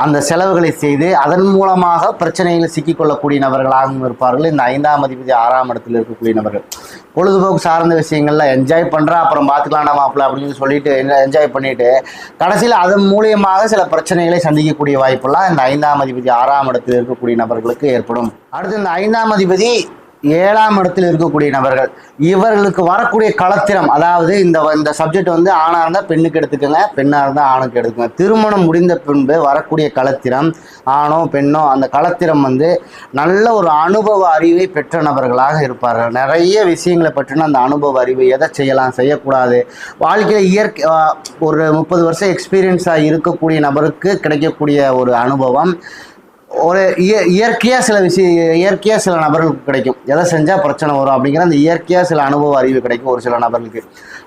அந்த செலவுகளை செய்து அதன் மூலமாக பிரச்சனைகளில் சிக்கிக்கொள்ளக்கூடிய நபர்களாகவும் இருப்பார்கள். இந்த ஐந்தாம் அதிபதி ஆறாம் இடத்தில் இருக்கக்கூடிய நபர்கள். பொழுதுபோக்கு சார்ந்த விஷயங்கள்ல என்ஜாய் பண்றா அப்புறம் பார்த்துக்கலாம்டா மாப்பிள்ள அப்படின்னு சொல்லிட்டு என்ஜாய் பண்ணிட்டு கடைசியில் அதன் மூலியமாக சில பிரச்சனைகளை சந்திக்கக்கூடிய வாய்ப்பெல்லாம் இந்த ஐந்தாம் அதிபதி ஆறாம் இடத்தில் இருக்கக்கூடிய நபர்களுக்கு ஏற்படும். அடுத்து இந்த ஐந்தாம் அதிபதி ஏழாம் இடத்தில் இருக்கக்கூடிய நபர்கள். இவர்களுக்கு வரக்கூடிய களத்திரம் அதாவது இந்த இந்த சப்ஜெக்ட் வந்து ஆணாக இருந்தால் பெண்ணுக்கு எடுத்துக்கோங்க பெண்ணாக இருந்தால் ஆணுக்கு எடுத்துக்கோங்க. திருமணம் முடிந்த பின்பு வரக்கூடிய களத்திரம் ஆணோ பெண்ணோ அந்த களத்திரம் வந்து நல்ல ஒரு அனுபவ அறிவை பெற்ற நபர்களாக இருப்பார்கள். நிறைய விஷயங்களை பற்றின அந்த அனுபவ அறிவு எதை செய்யலாம் செய்யக்கூடாது. வாழ்க்கையில் இயற்கை ஒரு முப்பது வருஷம் எக்ஸ்பீரியன்ஸாக இருக்கக்கூடிய நபருக்கு கிடைக்கக்கூடிய ஒரு அனுபவம். ஒரு இய இயற்கையாக சில விஷயம் இயற்கையாக சில நபர்களுக்கு கிடைக்கும். எதை செஞ்சால் பிரச்சனை வரும் அப்படிங்கிற அந்த இயற்கையாக சில அனுபவ அறிவு கிடைக்கும் ஒரு சில நபர்களுக்கு.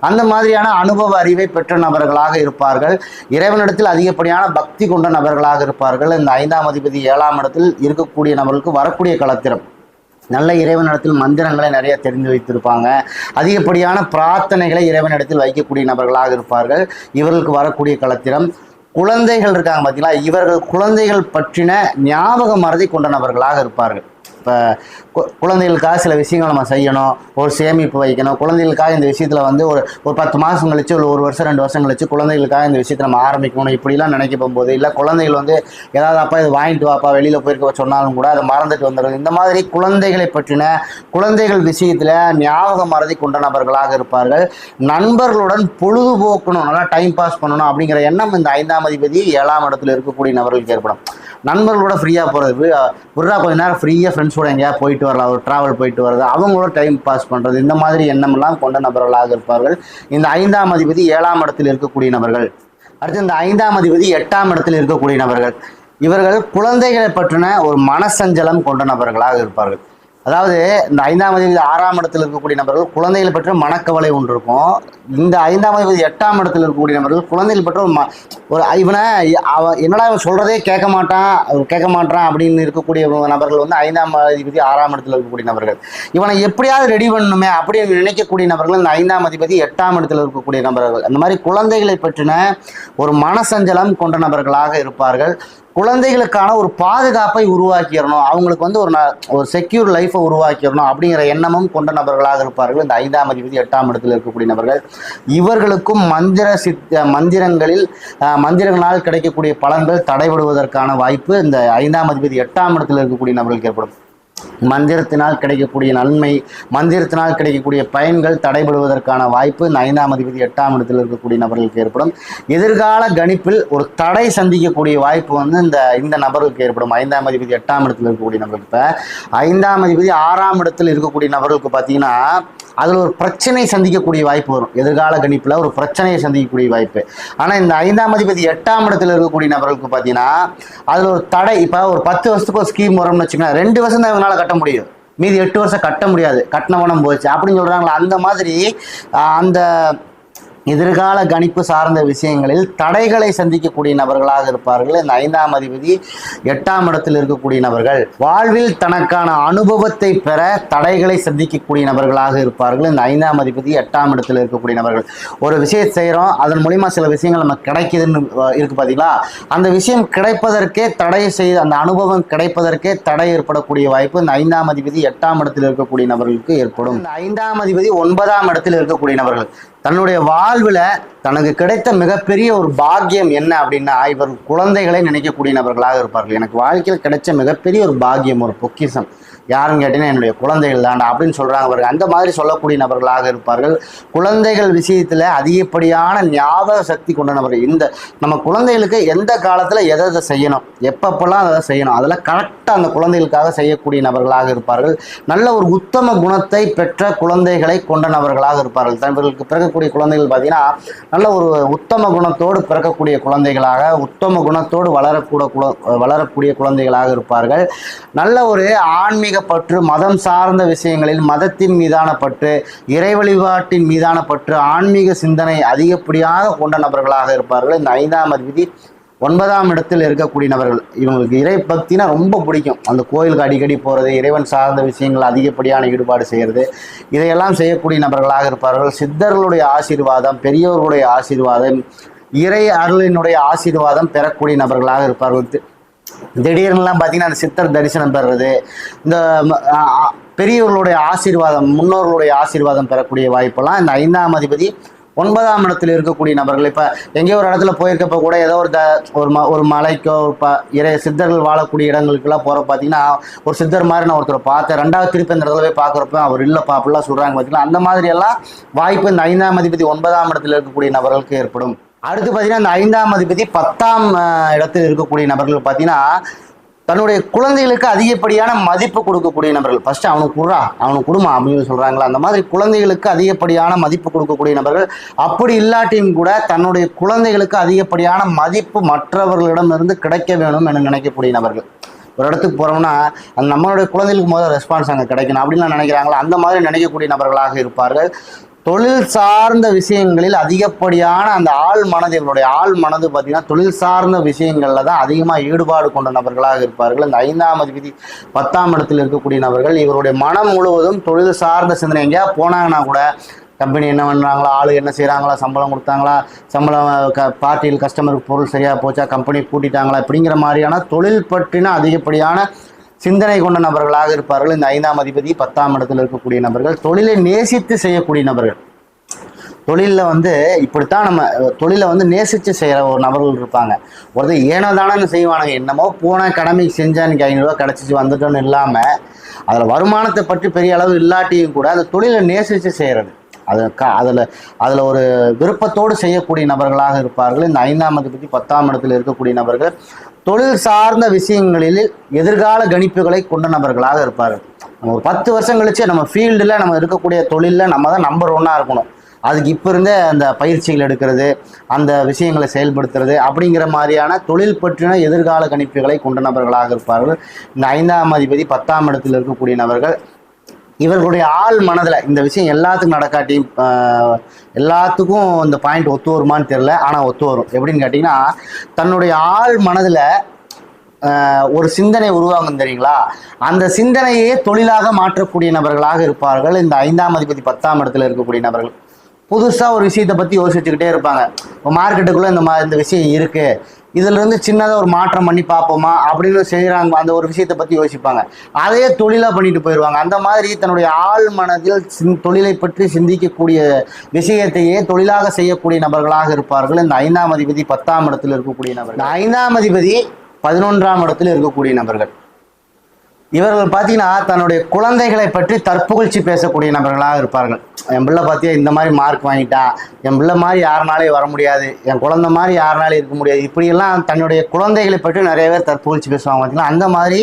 அந்த மாதிரியான அனுபவ அறிவை பெற்ற நபர்களாக இருப்பார்கள். இறைவனிடத்தில் அதிகப்படியான பக்தி கொண்ட நபர்களாக இருப்பார்கள். இந்த ஐந்தாம் அதிபதி ஏழாம் இடத்தில் இருக்கக்கூடிய நபர்களுக்கு வரக்கூடிய களத்திரம் நல்ல இறைவனிடத்தில் மந்திரங்களை நிறைய தெரிந்து வைத்திருப்பாங்க. அதிகப்படியான பிரார்த்தனைகளை இறைவனிடத்தில் வைக்கக்கூடிய நபர்களாக இருப்பார்கள். இவர்களுக்கு வரக்கூடிய களத்திரம் குழந்தைகள் இருக்காங்க பார்த்தீங்களா இவர்கள் குழந்தைகள் பற்றின ஞாபக மறதி கொண்ட நபர்களாக இருப்பார்கள். இப்போ குழந்தைகளுக்காக சில விஷயங்கள் நம்ம செய்யணும் ஒரு சேமிப்பு வைக்கணும். குழந்தைகளுக்காக இந்த விஷயத்தில் வந்து ஒரு ஒரு பத்து மாதம் கழிச்சு ஒரு ஒரு வருஷம் ரெண்டு வருஷம் கழிச்சு குழந்தைகளுக்காக இந்த விஷயத்தை நம்ம ஆரம்பிக்கணும். இப்படிலாம் நினைக்க போகும்போது இல்லை குழந்தைகள் வந்து ஏதாவது அப்பா இது வாங்கிட்டு வாப்பா வெளியில் போயிருக்க சொன்னாலும் கூட அதை மறந்துட்டு வந்துடுது இந்த மாதிரி குழந்தைகளை பற்றின குழந்தைகள் விஷயத்தில் ஞாபக மறதி கொண்ட நபர்களாக இருப்பார்கள். நண்பர்களுடன் பொழுதுபோக்கணும் நல்லா டைம் பாஸ் பண்ணணும் அப்படிங்கிற எண்ணம் இந்த ஐந்தாம் அதிபதி ஏழாம் இடத்துல இருக்கக்கூடிய நபர்களுக்கு ஏற்படும். நண்பர்களோட ஃப்ரீயாக போகிறது விட்றா கொஞ்ச நேரம் ஃப்ரீயாக ஃப்ரெண்ட்ஸோட எங்கேயா போயிட்டு வரலாம் ஒரு ட்ராவல் போயிட்டு வர்றது அவங்களோட டைம் பாஸ் பண்ணுறது இந்த மாதிரி எண்ணமெல்லாம் கொண்ட நபர்களாக இருப்பார்கள். இந்த ஐந்தாம் அதிபதி ஏழாம் இடத்தில் இருக்கக்கூடிய நபர்கள். அடுத்து இந்த ஐந்தாம் அதிபதி எட்டாம் இடத்தில் இருக்கக்கூடிய நபர்கள். இவர்கள் குழந்தைகளை பற்றின ஒரு மனசஞ்சலம் கொண்ட நபர்களாக இருப்பார்கள். அதாவது இந்த ஐந்தாம் அதிபதி ஆறாம் இடத்தில் இருக்கக்கூடிய நபர்கள் குழந்தைகள் பற்றி மனக்கவலை ஒன்று இருக்கும். இந்த ஐந்தாம் அதிபதி எட்டாம் இடத்தில் இருக்கக்கூடிய நபர்கள் குழந்தைகள் பற்றி ஒரு ம ஒரு இவனை அவன் என்னடா இவன் சொல்கிறதே கேட்க மாட்டான் அவன் கேட்க மாட்டான் அப்படின்னு இருக்கக்கூடிய நபர்கள் வந்து ஐந்தாம் அதிபதி ஆறாம் இடத்தில் இருக்கக்கூடிய நபர்கள். இவனை எப்படியாவது ரெடி பண்ணணுமே அப்படின்னு நினைக்கக்கூடிய நபர்கள் இந்த ஐந்தாம் அதிபதி எட்டாம் இடத்தில் இருக்கக்கூடிய நபர்கள். அந்த மாதிரி குழந்தைகளை பற்றின ஒரு மனசஞ்சலம் கொண்ட நபர்களாக இருப்பார்கள். குழந்தைகளுக்கான ஒரு பாதுகாப்பை உருவாக்கிடணும். அவங்களுக்கு வந்து ஒரு ஒரு செக்யூர் லைஃப்பை உருவாக்கிடணும் அப்படிங்கிற எண்ணமும் கொண்ட நபர்களாக இருப்பார்கள். இந்த ஐந்தாம் அதிபதி எட்டாம் இடத்தில் இருக்கக்கூடிய நபர்கள். இவர்களுக்கும் மந்திர சித் மந்திரங்களில் மந்திரங்களால் கிடைக்கக்கூடிய பலன்கள் தடைபடுவதற்கான வாய்ப்பு இந்த ஐந்தாம் அதிபதி எட்டாம் இடத்தில் இருக்கக்கூடிய நபர்களுக்கு ஏற்படும். மந்திரத்தினால் கிடைக்கக்கூடிய நன்மை மந்திரத்தினால் கிடைக்கக்கூடிய பயன்கள் தடைபடுவதற்கான வாய்ப்பு இந்த ஐந்தாம் அதிபதி எட்டாம் இடத்தில் இருக்கக்கூடிய நபர்களுக்கு ஏற்படும். எதிர்கால கணிப்பில் ஒரு தடை சந்திக்கக்கூடிய வாய்ப்பு வந்து இந்த இந்த நபர்களுக்கு ஏற்படும். ஐந்தாம் அதிபதி எட்டாம் இடத்தில் இருக்கக்கூடிய நபர்களுக்கு இப்போ ஐந்தாம் அதிபதி ஆறாம் இடத்தில் இருக்கக்கூடிய நபர்களுக்கு பார்த்தீங்கன்னா அதில் ஒரு பிரச்சனை சந்திக்கக்கூடிய வாய்ப்பு வரும். எதிர்கால கணிப்பில் ஒரு பிரச்சனையை சந்திக்கக்கூடிய வாய்ப்பு. ஆனால் இந்த ஐந்தாம் அதிபதி எட்டாம் இடத்தில் இருக்கக்கூடிய நபர்களுக்கு பார்த்தீங்கன்னா அதில் ஒரு தடை இப்போ ஒரு பத்து வருஷத்துக்கு ஒரு ஸ்கீம் வரும்னு வச்சுக்கோங்க ரெண்டு வருஷம் தான் இவங்களால கட்ட முடியும். மீதி எட்டு வருஷம் கட்ட முடியாது. கட்டின போச்சு. அப்படின்னு சொல்கிறாங்களா அந்த மாதிரி அந்த எதிர்கால கணிப்பு சார்ந்த விஷயங்களில் தடைகளை சந்திக்கக்கூடிய நபர்களாக இருப்பார்கள். இந்த ஐந்தாம் அதிபதி எட்டாம் இடத்தில் இருக்கக்கூடிய நபர்கள். வாழ்வில் தனக்கான அனுபவத்தை பெற தடைகளை சந்திக்கக்கூடிய நபர்களாக இருப்பார்கள். இந்த ஐந்தாம் அதிபதி எட்டாம் இடத்தில் இருக்கக்கூடிய நபர்கள். ஒரு விஷயத்தை செய்கிறோம் அதன் மூலிமா சில விஷயங்கள் நமக்கு கிடைக்குதுன்னு இருக்கு பார்த்தீங்களா அந்த விஷயம் கிடைப்பதற்கே தடை செய்து அந்த அனுபவம் கிடைப்பதற்கே தடை ஏற்படக்கூடிய வாய்ப்பு இந்த ஐந்தாம் அதிபதி எட்டாம் இடத்தில் இருக்கக்கூடிய நபர்களுக்கு ஏற்படும். இந்த ஐந்தாம் அதிபதி ஒன்பதாம் இடத்தில் இருக்கக்கூடிய நபர்கள். தன்னுடைய வாழ்வில் தனக்கு கிடைத்த மிகப்பெரிய ஒரு பாக்கியம் என்ன அப்படின்னா இவர் குழந்தைகளை நினைக்கக்கூடிய நபர்களாக இருப்பார்கள். எனக்கு வாழ்க்கையில் கிடைச்ச மிகப்பெரிய ஒரு பாக்கியம் ஒரு பொக்கிஷம். யாருன்னு கேட்டீங்கன்னா என்னுடைய குழந்தைகள் தாண்டா அப்படின்னு சொல்கிறாங்க பாருங்க. அந்த மாதிரி சொல்லக்கூடிய நபர்களாக இருப்பார்கள். குழந்தைகள் விஷயத்தில் அதிகப்படியான ஞாபக சக்தி கொண்ட நபர்கள். இந்த நம்ம குழந்தைகளுக்கு எந்த காலத்தில் எதை எதை செய்யணும்? எப்பப்பெல்லாம் அதை செய்யணும்? அதெல்லாம் கரெக்டாக அந்த குழந்தைகளுக்காக செய்யக்கூடிய நபர்களாக இருப்பார்கள். நல்ல ஒரு உத்தம குணத்தை பெற்ற குழந்தைகளை கொண்ட நபர்களாக இருப்பார்கள். தங்களுக்கு பிறக்கக்கூடிய குழந்தைகள் பார்த்தீங்கன்னா நல்ல ஒரு உத்தம குணத்தோடு பிறக்கக்கூடிய குழந்தைகளாக உத்தம குணத்தோடு வளரக்கூட குழ வளரக்கூடிய குழந்தைகளாக இருப்பார்கள். நல்ல ஒரு ஆன்மீக பற்று மதம் சார்ந்த விஷயங்களில் மதத்தின் மீதான பற்று இறை வழிபாட்டின் மீதான பற்று ஆன்மீக சிந்தனை அதிகப்படியாக கொண்ட நபர்களாக இருப்பார்கள். இந்த ஐந்தாம் அதிபதி ஒன்பதாம் இடத்தில் இருக்கக்கூடிய நபர்கள். இவங்களுக்கு இறை பக்தினா ரொம்ப பிடிக்கும். அந்த கோயிலுக்கு அடிக்கடி போகிறது இறைவன் சார்ந்த விஷயங்கள் அதிகப்படியான ஈடுபாடு செய்கிறது இதையெல்லாம் செய்யக்கூடிய நபர்களாக இருப்பார்கள். சித்தர்களுடைய ஆசீர்வாதம் பெரியவர்களுடைய ஆசீர்வாதம் இறை அருளினுடைய ஆசீர்வாதம் பெறக்கூடிய நபர்களாக இருப்பார்கள். திடீர்னுலாம் பார்த்தீங்கன்னா அந்த சித்தர் தரிசனம் பெறுறது. இந்த பெரியவர்களுடைய ஆசீர்வாதம் முன்னோர்களுடைய ஆசீர்வாதம் பெறக்கூடிய வாய்ப்பெல்லாம் இந்த ஐந்தாம் அதிபதி ஒன்பதாம் இடத்துல இருக்கக்கூடிய நபர்கள். இப்போ எங்கேயோ ஒரு இடத்துல போயிருக்கப்ப கூட ஏதோ ஒரு த ஒரு ம ஒரு மலைக்கோ ஒரு ப இறை சித்தர்கள் வாழக்கூடிய இடங்களுக்கெல்லாம் போகிற பார்த்தீங்கன்னா ஒரு சித்தர் மாதிரி நான் ஒருத்தரை பார்த்தேன். ரெண்டாவது திருப்பி அந்த இடத்துல போய் பார்க்குறப்ப அவர் இல்லைப்பா அப்படிலாம் சொல்கிறாங்க பார்த்தீங்கன்னா அந்த மாதிரியெல்லாம் வாய்ப்பு இந்த ஐந்தாம் அதிபதி ஒன்பதாம் இடத்துல இருக்கக்கூடிய நபர்களுக்கு ஏற்படும். அடுத்து பார்த்தீங்கன்னா இந்த ஐந்தாம் அதிபதி பத்தாம் இடத்தில் இருக்கக்கூடிய நபர்கள் பார்த்தீங்கன்னா தன்னுடைய குழந்தைகளுக்கு அதிகப்படியான மதிப்பு கொடுக்கக்கூடிய நபர்கள். ஃபர்ஸ்ட் அவனுக்கு குடுறா அவனுக்கு குடும்பம் அப்படின்னு சொல்கிறாங்களா அந்த மாதிரி குழந்தைகளுக்கு அதிகப்படியான மதிப்பு கொடுக்கக்கூடிய நபர்கள். அப்படி இல்லாட்டியும் கூட தன்னுடைய குழந்தைகளுக்கு அதிகப்படியான மதிப்பு மற்றவர்களிடமிருந்து கிடைக்க வேணும் என நினைக்கக்கூடிய நபர்கள். ஒரு இடத்துக்கு போகிறோம்னா அந்த நம்மளுடைய குழந்தைகளுக்கு முதல்ல ரெஸ்பான்ஸ் அங்கே கிடைக்கணும். அப்படின்லாம் நினைக்கிறாங்களா? அந்த மாதிரி நினைக்கக்கூடிய நபர்களாக இருப்பார்கள். தொழில் சார்ந்த விஷயங்களில் அதிகப்படியான அந்த ஆள் மனது இவருடைய ஆள் மனது பார்த்தீங்கன்னா தொழில் சார்ந்த விஷயங்களில் தான் அதிகமாக ஈடுபாடு கொண்ட நபர்களாக இருப்பார்கள். இந்த ஐந்தாம் அதிபதி பத்தாம் இடத்தில் இருக்கக்கூடிய நபர்கள் இவருடைய மனம் முழுவதும் தொழில் சார்ந்த சிந்தனை. எங்கேயா போனாங்கன்னா கூட கம்பெனி என்ன பண்ணுறாங்களா ஆளு என்ன செய்கிறாங்களா சம்பளம் கொடுத்தாங்களா சம்பளம் க பார்ட்டியில் கஸ்டமருக்கு பொருள் சரியாக போச்சா கம்பெனி கூட்டிட்டாங்களா அப்படிங்கிற மாதிரியான தொழில் பற்றின அதிகப்படியான சிந்தனை கொண்ட நபர்களாக இருப்பார்கள். இந்த ஐந்தாம் அதிபதி பத்தாம் இடத்தில் இருக்கக்கூடிய நபர்கள் தொழிலை நேசித்து செய்யக்கூடிய நபர்கள். தொழிலில் வந்து இப்படித்தான் நம்ம தொழிலை வந்து நேசித்து செய்கிற ஒரு நபர்கள் இருப்பாங்க. ஒருத்தர் ஏனோ தானே செய்வானுங்க. என்னமோ போன கடமைக்கு செஞ்சா இன்னைக்கு ஐநூறுரூவா கிடச்சிச்சு வந்துட்டோன்னு இல்லாமல் அதில் வருமானத்தை பற்றி பெரிய அளவு இல்லாட்டியும் கூட அந்த தொழிலை நேசித்து செய்கிறது அது க அதில் அதில் ஒரு விருப்பத்தோடு செய்யக்கூடிய நபர்களாக இருப்பார்கள். இந்த ஐந்தாம் அதிபதி பத்தாம் இடத்தில் இருக்கக்கூடிய நபர்கள் தொழில் சார்ந்த விஷயங்களில் எதிர்கால கணிப்புகளை கொண்ட நபர்களாக இருப்பார்கள். நம்ம ஒரு பத்து வருஷம் கழிச்சு நம்ம ஃபீல்டில் நம்ம இருக்கக்கூடிய தொழிலில் நம்ம தான் நம்பர் ஒன்னாக இருக்கணும். அதுக்கு இப்போ இருந்தே அந்த பயிற்சிகள் எடுக்கிறது அந்த விஷயங்களை செயல்படுத்துறது அப்படிங்கிற மாதிரியான தொழில் பற்றின எதிர்கால கணிப்புகளை கொண்ட நபர்களாக இருப்பார்கள். இந்த ஐந்தாம் அதிபதி பத்தாம் இடத்தில் இருக்கக்கூடிய நபர்கள் இவர்களுடைய ஆள் மனதில் இந்த விஷயம் எல்லாத்துக்கும் நடக்காட்டி எல்லாத்துக்கும் இந்த பாயிண்ட் ஒத்து வருமான்னு தெரில ஆனால் ஒத்து வரும். எப்படின்னு கேட்டிங்கன்னா தன்னுடைய ஆள் மனதில் ஒரு சிந்தனை உருவாகும் தெரியுங்களா? அந்த சிந்தனையே தொழிலாக மாற்றக்கூடிய நபர்களாக இருப்பார்கள். இந்த ஐந்தாம் அதிபதி பத்தாம் இடத்துல இருக்கக்கூடிய நபர்கள். புதுசாக ஒரு விஷயத்தை பற்றி யோசிச்சுக்கிட்டே இருப்பாங்க. இப்போ மார்க்கெட்டுக்குள்ளே இந்த மா இந்த விஷயம் இருக்குது இதிலிருந்து சின்னதாக ஒரு மாற்றம் பண்ணி பார்ப்போமா அப்படின்னு செய்கிறாங்க அந்த ஒரு விஷயத்தை பற்றி யோசிப்பாங்க. அதையே தொழிலாக பண்ணிட்டு போயிடுவாங்க அந்த மாதிரி தன்னுடைய ஆள் மனதில் சிந் தொழிலை பற்றி சிந்திக்கக்கூடிய விஷயத்தையே தொழிலாக செய்யக்கூடிய நபர்களாக இருப்பார்கள். இந்த ஐந்தாம் அதிபதி பத்தாம் இடத்தில் இருக்கக்கூடிய நபர்கள். இந்த ஐந்தாம் அதிபதி பதினொன்றாம் இடத்தில் இருக்கக்கூடிய நபர்கள். இவர்கள் பார்த்தீங்கன்னா தன்னுடைய குழந்தைகளை பற்றி தற்புகழ்ச்சி பேசக்கூடிய நபர்களாக இருப்பார்கள். என் பிள்ளை பார்த்தியா இந்த மாதிரி மார்க் வாங்கிட்டான் என் பிள்ளை மாதிரி யாருனாலே வர முடியாது என் குழந்தை மாதிரி யாருனாலே இருக்க முடியாது இப்படியெல்லாம் தன்னுடைய குழந்தைகளை பற்றி நிறைய பேர் தற்புகழ்ச்சி பேசுவாங்க பார்த்தீங்கன்னா அந்த மாதிரி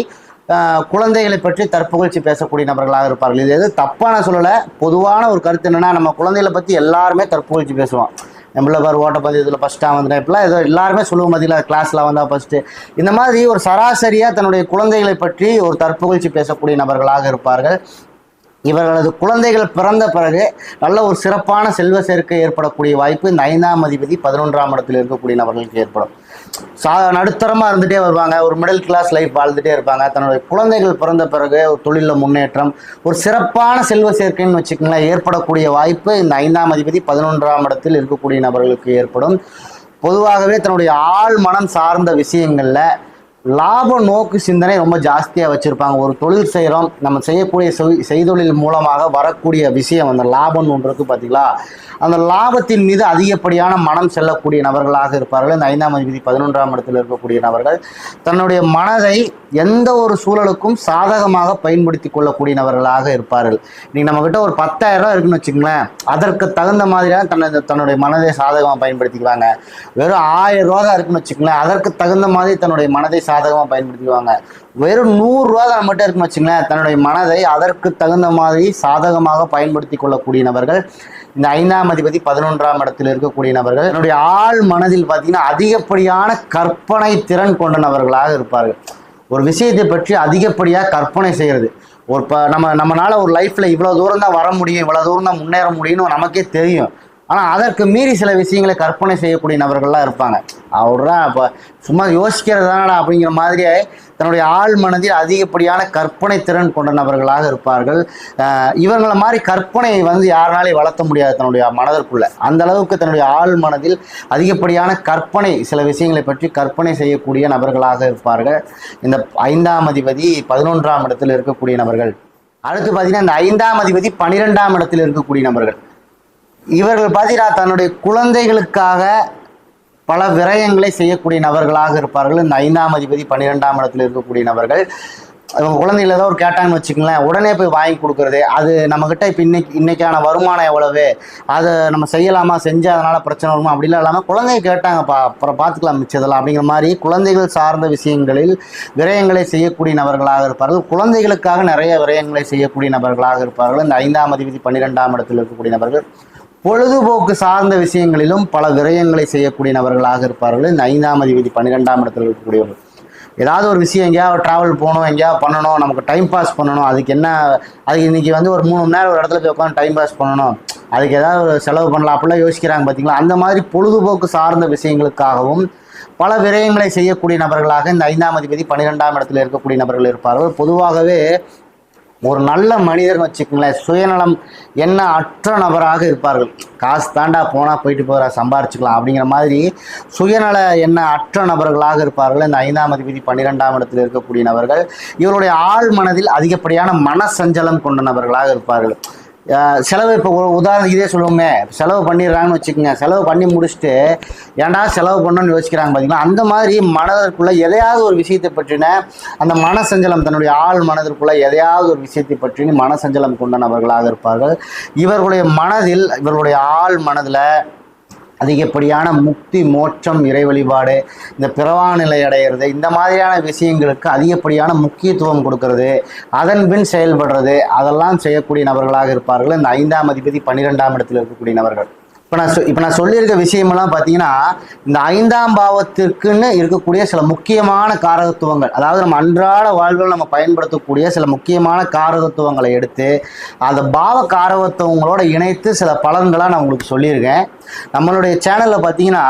குழந்தைகளை பற்றி தற்புகழ்ச்சி பேசக்கூடிய நபர்களாக இருப்பார்கள். இது எது தப்பான சொல்லலை பொதுவான ஒரு கருத்து என்னென்னா நம்ம குழந்தைகளை பற்றி எல்லாருமே தற்புகழ்ச்சி பேசுவோம். என் பிள்ளை பாரு ஓட்டப்பந்தயத்தில் ஃபஸ்ட்டாக வந்துட்டேன் இப்பெல்லாம் ஏதோ எல்லாருமே சொல்லுவோம் பார்த்தீங்களா கிளாஸில் வந்தால் ஃபஸ்ட்டு இந்த மாதிரி ஒரு சராசரியாக தன்னுடைய குழந்தைகளை பற்றி ஒரு தற்புகழ்ச்சி பேசக்கூடிய நபர்களாக இருப்பார்கள். இவர்களது குழந்தைகள் பிறந்த பிறகு நல்ல ஒரு சிறப்பான செல்வ சேர்க்கை ஏற்படக்கூடிய வாய்ப்பு இந்த ஐந்தாம் அதிபதி பதினொன்றாம் இடத்தில் இருக்கக்கூடிய நபர்களுக்கு ஏற்படும். சா நடுத்தரமாக இருந்துகிட்டே வருவாங்க. ஒரு மிடில் கிளாஸ் லைஃப் வாழ்ந்துட்டே இருப்பாங்க. தன்னுடைய குழந்தைகள் பிறந்த பிறகு ஒரு தொழிலில் முன்னேற்றம் ஒரு சிறப்பான செல்வ சேர்க்கைன்னு வச்சுக்கோங்களேன் ஏற்படக்கூடிய வாய்ப்பு இந்த ஐந்தாம் அதிபதி பதினொன்றாம் இடத்தில் இருக்கக்கூடிய நபர்களுக்கு ஏற்படும். பொதுவாகவே தன்னுடைய ஆள் மனம் சார்ந்த விஷயங்களில் லாப நோக்கு சிந்தனை ரொம்ப ஜாஸ்தியாக வச்சுருப்பாங்க. ஒரு தொழில் செய்கிறோம் நம்ம செய்யக்கூடிய செய்தொழில் மூலமாக வரக்கூடிய விஷயம் அந்த லாபம்னு ஒன்று இருக்குது பார்த்தீங்களா அந்த லாபத்தின் மீது அதிகப்படியான மனம் செல்லக்கூடிய நபர்களாக இருப்பார்கள். இந்த ஐந்தாம் அதிபதி பதினொன்றாம் இடத்தில் இருக்கக்கூடிய நபர்கள். தன்னுடைய மனதை எந்த ஒரு சூழலுக்கும் சாதகமாக பயன்படுத்தி கொள்ளக்கூடிய நபர்களாக இருப்பார்கள். நீங்கள் நம்மக்கிட்ட ஒரு பத்தாயிரம் ரூபாய் இருக்குன்னு வச்சுங்களேன் அதற்கு தகுந்த மாதிரியான தன்னை தன்னுடைய மனதை சாதகமாக பயன்படுத்திக்குவாங்க. வெறும் ஆயிரம் ரூபா தான் இருக்குன்னு வச்சுங்களேன் அதற்கு தகுந்த மாதிரி தன்னுடைய மனதை சாதகமாக பயன்படுத்திக்குவாங்க. வெறும் நூறுரூவா தான் மட்டும் இருக்குன்னு வச்சுங்களேன் தன்னுடைய மனதை அதற்கு தகுந்த மாதிரி சாதகமாக பயன்படுத்தி கொள்ளக்கூடிய நபர்கள் இந்த ஐந்தாம் அதிபதி பதினொன்றாம் இடத்தில் இருக்கக்கூடிய நபர்கள் என்னுடைய ஆள் மனதில் பார்த்தீங்கன்னா அதிகப்படியான கற்பனை திறன் கொண்ட நபர்களாக இருப்பார்கள். ஒரு விஷயத்தை பற்றி அதிகப்படியாக கற்பனை செய்கிறது ஒரு இப்போ நம்ம நம்மளால ஒரு லைஃப்பில் இவ்வளோ தூரம் தான் வர முடியும் இவ்வளோ தூரம் தான் முன்னேற முடியும்னு நமக்கே தெரியும். ஆனால் அதற்கு மீறி சில விஷயங்களை கற்பனை செய்யக்கூடிய நபர்கள்லாம் இருப்பாங்க. அவர்தான் இப்போ சும்மா யோசிக்கிறதானடா அப்படிங்கிற மாதிரியே தன்னுடைய ஆள் மனதில் அதிகப்படியான கற்பனை திறன் கொண்ட நபர்களாக இருப்பார்கள். இவங்களை மாதிரி கற்பனையை வந்து யாருனாலையும் வளர்த்த முடியாது தன்னுடைய மனதிற்குள்ள. அந்த அளவுக்கு தன்னுடைய ஆள் மனதில் அதிகப்படியான கற்பனை சில விஷயங்களை பற்றி கற்பனை செய்யக்கூடிய நபர்களாக இருப்பார்கள். இந்த ஐந்தாம் அதிபதி பதினொன்றாம் இடத்தில் இருக்கக்கூடிய நபர்கள். அடுத்து பார்த்தீங்கன்னா இந்த ஐந்தாம் அதிபதி பன்னிரெண்டாம் இடத்தில் இருக்கக்கூடிய நபர்கள். இவர்கள் பார்த்தீங்கன்னா தன்னுடைய குழந்தைகளுக்காக பல விரயங்களை செய்யக்கூடிய நபர்களாக இருப்பார்கள். இந்த ஐந்தாம் அதிபதி பன்னிரெண்டாம் இடத்தில் இருக்கக்கூடிய நபர்கள். இவங்க குழந்தைகள் ஏதோ ஒரு கேட்டாங்கன்னு வச்சுக்கங்களேன் உடனே போய் வாங்கி கொடுக்குறது. அது நம்மக்கிட்ட இப்போ இன்னைக்கு இன்னைக்கான வருமானம் எவ்வளவு? அதை நம்ம செய்யலாமா? செஞ்சு அதனால் பிரச்சனை வருமா? அப்படிலாம் இல்லாமல் குழந்தைங்க கேட்டாங்கப்பா அப்புறம் பார்த்துக்கலாம் மிச்சதெல்லாம் அப்படிங்கிற மாதிரி குழந்தைகள் சார்ந்த விஷயங்களில் விரயங்களை செய்யக்கூடிய நபர்களாக இருப்பார்கள். குழந்தைகளுக்காக நிறைய விரயங்களை செய்யக்கூடிய நபர்களாக இருப்பார்கள். இந்த ஐந்தாம் அதிபதி பன்னிரெண்டாம் இடத்தில் இருக்கக்கூடிய நபர்கள். பொழுதுபோக்கு சார்ந்த விஷயங்களிலும் பல விரயங்களை செய்யக்கூடிய நபர்களாக இருப்பார்கள். இந்த ஐந்தாம் அதிபதி பன்னிரெண்டாம் இடத்தில் இருக்கக்கூடியவர்கள். ஏதாவது ஒரு விஷயம் எங்கேயாவது ட்ராவல் போகணும் எங்கேயாவது பண்ணணும் நமக்கு டைம் பாஸ் பண்ணணும் அதுக்கு என்ன அதுக்கு இன்னைக்கு வந்து ஒரு மூணு மணி நேரம் ஒரு இடத்துல போய் உட்காந்து டைம் பாஸ் பண்ணணும் அதுக்கு ஏதாவது ஒரு செலவு பண்ணலாம் அப்படிலாம் யோசிக்கிறாங்க பார்த்தீங்களா அந்த மாதிரி பொழுதுபோக்கு சார்ந்த விஷயங்களுக்காகவும் பல விரயங்களை செய்யக்கூடிய நபர்களாக இந்த ஐந்தாம் அதிபதி பன்னிரெண்டாம் இடத்துல இருக்கக்கூடிய நபர்கள் இருப்பார்கள். பொதுவாகவே ஒரு நல்ல மனிதர்னு வச்சுக்கோங்களேன் சுயநலம் என்ன அற்ற நபராக இருப்பார்கள். காசு தாண்டா போனால் போயிட்டு போகிற சம்பாரிச்சுக்கலாம் அப்படிங்கிற மாதிரி சுயநல என்ன அற்ற நபர்களாக இருப்பார்கள். இந்த ஐந்தாம் அதிபதி பன்னிரெண்டாம் இடத்தில் இருக்கக்கூடிய நபர்கள் இவருடைய ஆழ் மனதில் அதிகப்படியான மனசஞ்சலம் கொண்ட நபர்களாக இருப்பார்கள். செலவு இப்போ உதாரணத்துக்கு உதாரணம் இதே சொல்லுவோமே. செலவு பண்ணிடுறாங்கன்னு வச்சுக்கோங்க. செலவு பண்ணி முடிச்சுட்டு ஏன்டா செலவு பண்ணணும்னு யோசிக்கிறாங்க பார்த்தீங்களா அந்த மாதிரி மனதிற்குள்ளே எதையாவது ஒரு விஷயத்தை பற்றின அந்த மனசஞ்சலம் தன்னுடைய ஆள் மனதிற்குள்ளே எதையாவது ஒரு விஷயத்தை பற்றின மனசஞ்சலம் கொண்ட நபர்களாக இருப்பார்கள். இவர்களுடைய மனதில் இவர்களுடைய ஆள் மனதில் அதிகப்படியான முக்தி மோட்சம் இறை வழிபாடு இந்த பிறவா நிலை அடையிறது இந்த மாதிரியான விஷயங்களுக்கு அதிகப்படியான முக்கியத்துவம் கொடுக்கறது. அதன் பின் செயல்படுறது அதெல்லாம் செய்யக்கூடிய நபர்களாக இருப்பார்கள். இந்த ஐந்தாம் அதிபதி பன்னிரெண்டாம் இடத்தில் இருக்கக்கூடிய நபர்கள். இப்போ நான் சொ இப்போ நான் சொல்லியிருக்க விஷயமெல்லாம் பார்த்தீங்கன்னா இந்த ஐந்தாம் பாவத்திற்குன்னு இருக்கக்கூடிய சில முக்கியமான காரகத்துவங்கள் அதாவது நம்ம அன்றாட வாழ்வில் நம்ம பயன்படுத்தக்கூடிய சில முக்கியமான காரகத்துவங்களை எடுத்து அந்த பாவ காரகத்துவங்களோட இணைத்து சில பலன்களாக நான் உங்களுக்கு சொல்லியிருக்கேன். நம்மளுடைய சேனலில் பார்த்தீங்கன்னா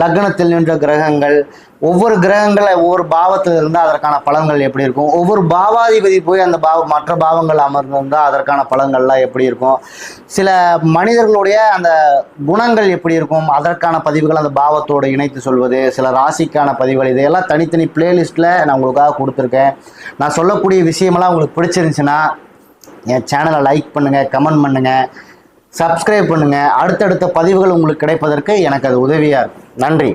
லக்னத்தில் நின்ற கிரகங்கள் ஒவ்வொரு கிரகங்களை ஒவ்வொரு பாவத்தில் இருந்தால் அதற்கான பலன்கள் எப்படி இருக்கும்? ஒவ்வொரு பாவாதிபதி போய் அந்த பாவ மற்ற பாவங்கள் அமர்ந்திருந்தால் அதற்கான பலன்கள்லாம் எப்படி இருக்கும்? சில மனிதர்களுடைய அந்த குணங்கள் எப்படி இருக்கும்? அதற்கான பதிவுகள் அந்த பாவத்தோடு இணைத்து சொல்வது சில ராசிக்கான பதிவுகள் இதையெல்லாம் தனித்தனி பிளேலிஸ்ட்டில் நான் உங்களுக்காக கொடுத்துருக்கேன். நான் சொல்லக்கூடிய விஷயமெல்லாம் உங்களுக்கு பிடிச்சிருந்துச்சுன்னா என் சேனலை லைக் பண்ணுங்கள் கமெண்ட் பண்ணுங்கள் சப்ஸ்கிரைப் பண்ணுங்கள் அடுத்தடுத்த பதிவுகள் உங்களுக்கு கிடைப்பதற்கு எனக்கு அது உதவியாக இருக்கும். நன்றி.